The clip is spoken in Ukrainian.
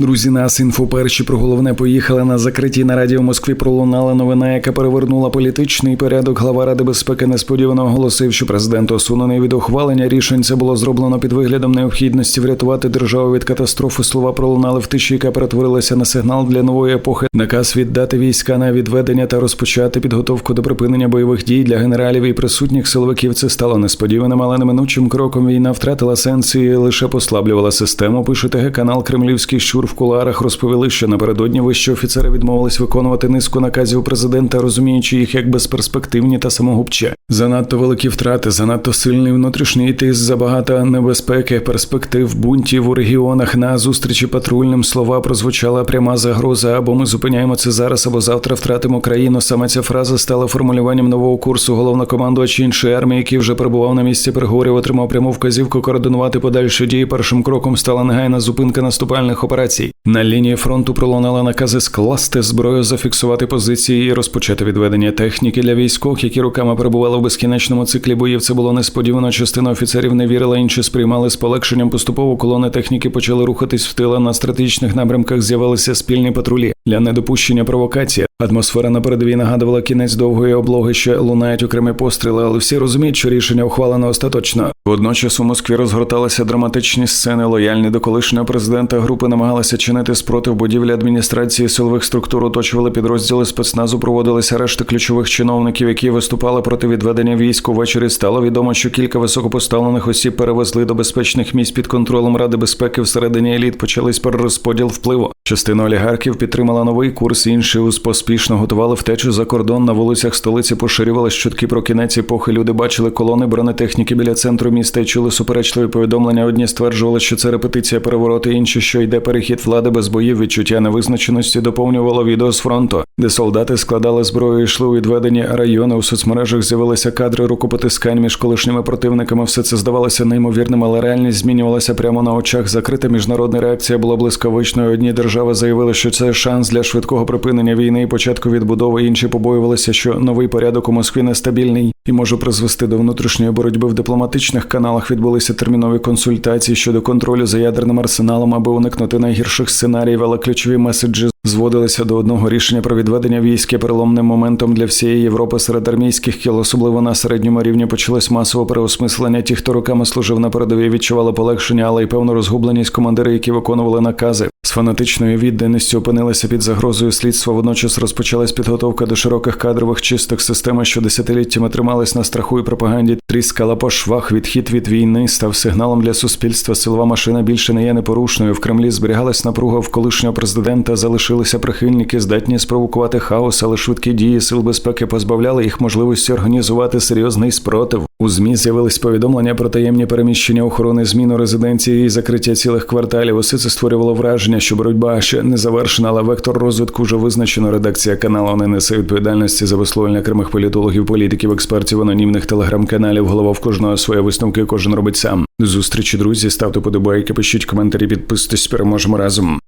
Друзі, нас інфо перші про головне поїхали на закритій нараді у Москві. Пролунала новина, яка перевернула політичний порядок. Глава Ради безпеки несподівано оголосив, що президент осунений від ухвалення рішень. Це було зроблено під виглядом необхідності врятувати державу від катастрофи. Слова пролунали в тиші, яка перетворилася на сигнал для нової епохи. Наказ віддати війська на відведення та розпочати підготовку до припинення бойових дій для генералів і присутніх силовиків. Це стало несподіваним, але неминучим кроком війна втратила сенс і лише послаблювала систему. Пише ТГ канал Кремлівський щур в кулуарах розповіли, що напередодні вищі офіцери відмовились виконувати низку наказів президента, розуміючи їх як безперспективні та самогубче. Занадто великі втрати, занадто сильний внутрішній тиск, забагато небезпеки, перспектив бунтів у регіонах. На зустрічі патрульним слова прозвучала пряма загроза. Або ми зупиняємо це зараз, або завтра втратимо країну. Саме ця фраза стала формулюванням нового курсу. Головнокомандувач іншої армії, який вже перебував на місці переговорів, отримав пряму вказівку координувати подальші дії. Першим кроком стала негайна зупинка наступальних операцій. c'est На лінії фронту пролунали накази скласти зброю, зафіксувати позиції і розпочати відведення техніки для військових, які руками перебували в безкінечному циклі боїв. Це було несподівано. Частина офіцерів не вірила, інші сприймали з полегшенням. Поступово колони техніки почали рухатись в тила. На стратегічних напрямках з'явилися спільні патрулі для недопущення провокації. Атмосфера на передовій нагадувала кінець довгої облоги, ще лунають окремі постріли, але всі розуміють, що рішення ухвалено остаточно. Водночас у Москві розгорталися драматичні сцени. Лояльні до колишнього президента групи намагалися чинити спротив будівлі адміністрації силових структур, оточували підрозділи спецназу, проводилися решти ключових чиновників, які виступали проти відведення військ. Увечері стало відомо, що кілька високопоставлених осіб перевезли до безпечних місць під контролем Ради безпеки. Всередині еліт почались перерозподіл впливу. Частина олігархів підтримала новий курс, інші поспішно готували втечу за кордон. На вулицях столиці поширювались чутки про кінець епохи. Люди бачили колони бронетехніки біля центру міста і чули суперечливі повідомлення. Одні стверджували, що це репетиція перевороти, інші, що йде перехід влади без боїв. Відчуття невизначеності доповнювало відео з фронту, де солдати складали зброю, і йшли у відведені райони. У соцмережах з'явилися кадри рукопотискань між колишніми противниками. Все це здавалося неймовірним, але реальність змінювалася прямо на очах. Закрита міжнародна реакція була блискавичною. Одні держави заявили, що це шанс для швидкого припинення війни і початку відбудови. Інші побоювалися, що новий порядок у Москві нестабільний і може призвести до внутрішньої боротьби в дипломатичних каналах. Відбулися термінові консультації щодо контролю за ядерним арсеналом, аби уникнути найгірших сценаріїв, але ключові меседжі зводилися до одного рішення про відведення військ переломним моментом для всієї Європи серед армійських кіл, особливо на середньому рівні почалось масове переосмислення. Ті, хто роками служив на передовій, відчували полегшення, але й певну розгубленість командири, які виконували накази. З фанатичною відданістю опинилися під загрозою слідства. Водночас розпочалась підготовка до широких кадрових чисток. Система, що десятиліттями трималась на страху і пропаганді, тріскала по швах. Відхід від війни став сигналом для суспільства. Силова машина більше не є непорушною. В Кремлі зберігалась напруга в колишнього президента. Залишилися прихильники, здатні спровокувати хаос, але швидкі дії сил безпеки позбавляли їх можливості організувати серйозний спротив. У змі з'явились повідомлення про таємні переміщення охорони зміну резиденції і закриття цілих кварталів. Усе це створювало враження, що боротьба ще не завершена, але вектор розвитку вже визначено. Редакція каналу не несе відповідальності за висловлення окремих політологів, політиків, експертів, анонімних телеграм-каналів. Голова в кожного своє висновки, кожен робить сам. До зустрічі, друзі. Ставте подобайки, пишіть коментарі, підписуйтесь. Переможемо разом.